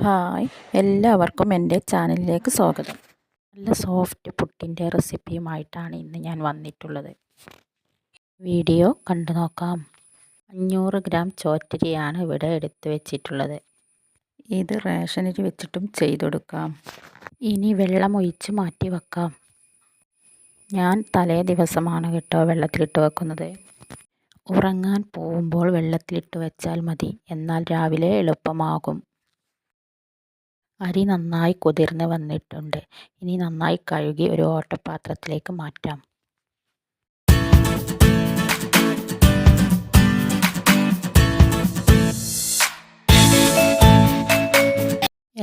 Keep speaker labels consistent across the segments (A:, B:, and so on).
A: Hi. എല്ലാവർക്കും എന്റെ ചാനലിലേക്ക് സ്വാഗതം. നല്ല സോഫ്റ്റ് പുട്ടിന്റെ റെസിപ്പിയുമായിട്ടാണ് ഇന്ന് ഞാൻ വന്നിട്ടുള്ളത്. വീഡിയോ കണ്ടു നോക്കാം. അഞ്ഞൂറ് ഗ്രാം ചോറ്റരിയാണ് ഇവിടെ എടുത്തു വെച്ചിട്ടുള്ളത്. ഇത് റേഷനിൽ വെച്ചിട്ടും ചെയ്തെടുക്കാം. ഇനി വെള്ളം ഒഴിച്ച് മാറ്റി വെക്കാം. ഞാൻ തലേ ദിവസമാണ് കേട്ടോ വെള്ളത്തിലിട്ട് വെക്കുന്നത്. ഉറങ്ങാൻ പോകുമ്പോൾ വെള്ളത്തിലിട്ട് വെച്ചാൽ മതി. എന്നാൽ രാവിലെ എളുപ്പമാകും. അരി നന്നായി കുതിർന്ന് വന്നിട്ടുണ്ട്. ഇനി നന്നായി കഴുകി ഒരു ഓട്ടപാത്രത്തിലേക്ക് മാറ്റാം.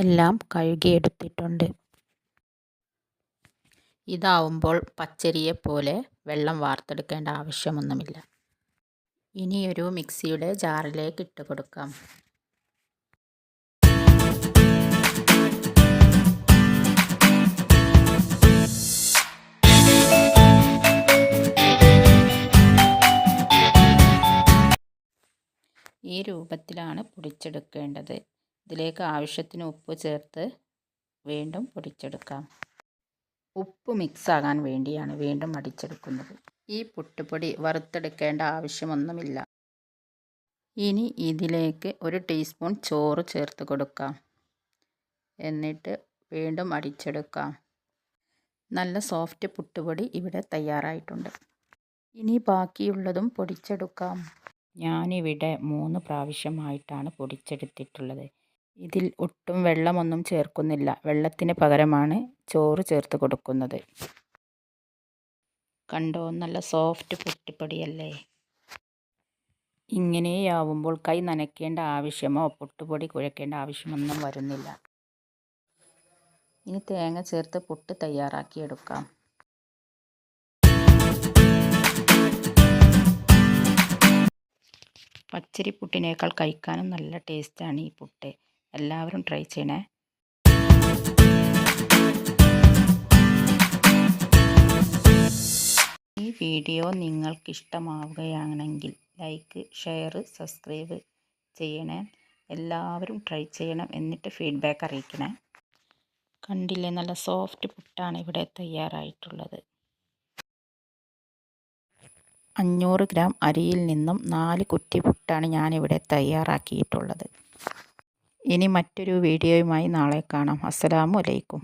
A: എല്ലാം കഴുകിയെടുത്തിട്ടുണ്ട്. ഇതാവുമ്പോൾ പച്ചരിയെ പോലെ വെള്ളം വാർത്തെടുക്കേണ്ട ആവശ്യമൊന്നുമില്ല. ഇനിയൊരു മിക്സിയുടെ ജാറിലേക്ക് ഇട്ട് കൊടുക്കാം. ഈ രൂപത്തിലാണ് പൊടിച്ചെടുക്കേണ്ടത്. ഇതിലേക്ക് ആവശ്യത്തിന് ഉപ്പ് ചേർത്ത് വീണ്ടും പൊടിച്ചെടുക്കാം. ഉപ്പ് മിക്സ് മിക്സാകാൻ വേണ്ടിയാണ് വീണ്ടും അടിച്ചെടുക്കുന്നത്. ഈ പുട്ടുപൊടി വറുത്തെടുക്കേണ്ട ആവശ്യമൊന്നുമില്ല. ഇനി ഇതിലേക്ക് ഒരു ടീസ്പൂൺ ചോറ് ചേർത്ത് കൊടുക്കാം. എന്നിട്ട് വീണ്ടും അടിച്ചെടുക്കാം. നല്ല സോഫ്റ്റ് പുട്ടുപൊടി ഇവിടെ തയ്യാറായിട്ടുണ്ട്. ഇനി ബാക്കിയുള്ളതും പൊടിച്ചെടുക്കാം. ഞാനിവിടെ മൂന്ന് പ്രാവശ്യമായിട്ടാണ് പൊടിച്ചെടുത്തിട്ടുള്ളത്. ഇതിൽ ഒട്ടും വെള്ളമൊന്നും ചേർക്കുന്നില്ല. വെള്ളത്തിന് പകരമാണ് ചോറ് ചേർത്ത് കൊടുക്കുന്നത്. കണ്ടോ? നല്ല സോഫ്റ്റ് പുട്ടുപൊടിയല്ലേ? ഇങ്ങനെയാവുമ്പോൾ കൈ നനയ്ക്കേണ്ട ആവശ്യമോ പുട്ടുപൊടി കുഴക്കേണ്ട ആവശ്യമൊന്നും വരുന്നില്ല. ഇനി തേങ്ങ ചേർത്ത് പുട്ട് തയ്യാറാക്കിയെടുക്കാം പച്ചരി പുട്ടിനേക്കാൾ കഴിക്കാനും നല്ല ടേസ്റ്റാണ് ഈ പുട്ട്. എല്ലാവരും ട്രൈ ചെയ്യണേ. ഈ വീഡിയോ നിങ്ങൾക്ക് ഇഷ്ടമാവുകയാണെങ്കിൽ ലൈക്ക് ഷെയർ സബ്സ്ക്രൈബ് ചെയ്യണേ. എല്ലാവരും ട്രൈ ചെയ്യണം എന്നിട്ട് ഫീഡ്ബാക്ക് അറിയിക്കണേ. കണ്ടില്ലേ? നല്ല സോഫ്റ്റ് പുട്ടാണ് ഇവിടെ തയ്യാറായിട്ടുള്ളത്. അഞ്ഞൂറ് ഗ്രാം അരിയിൽ നിന്നും നാല് കുറ്റി പുട്ടാണ് ഞാനിവിടെ തയ്യാറാക്കിയിട്ടുള്ളത്. ഇനി മറ്റൊരു വീഡിയോയുമായി നാളെ കാണാം. അസ്സലാമു അലൈക്കും.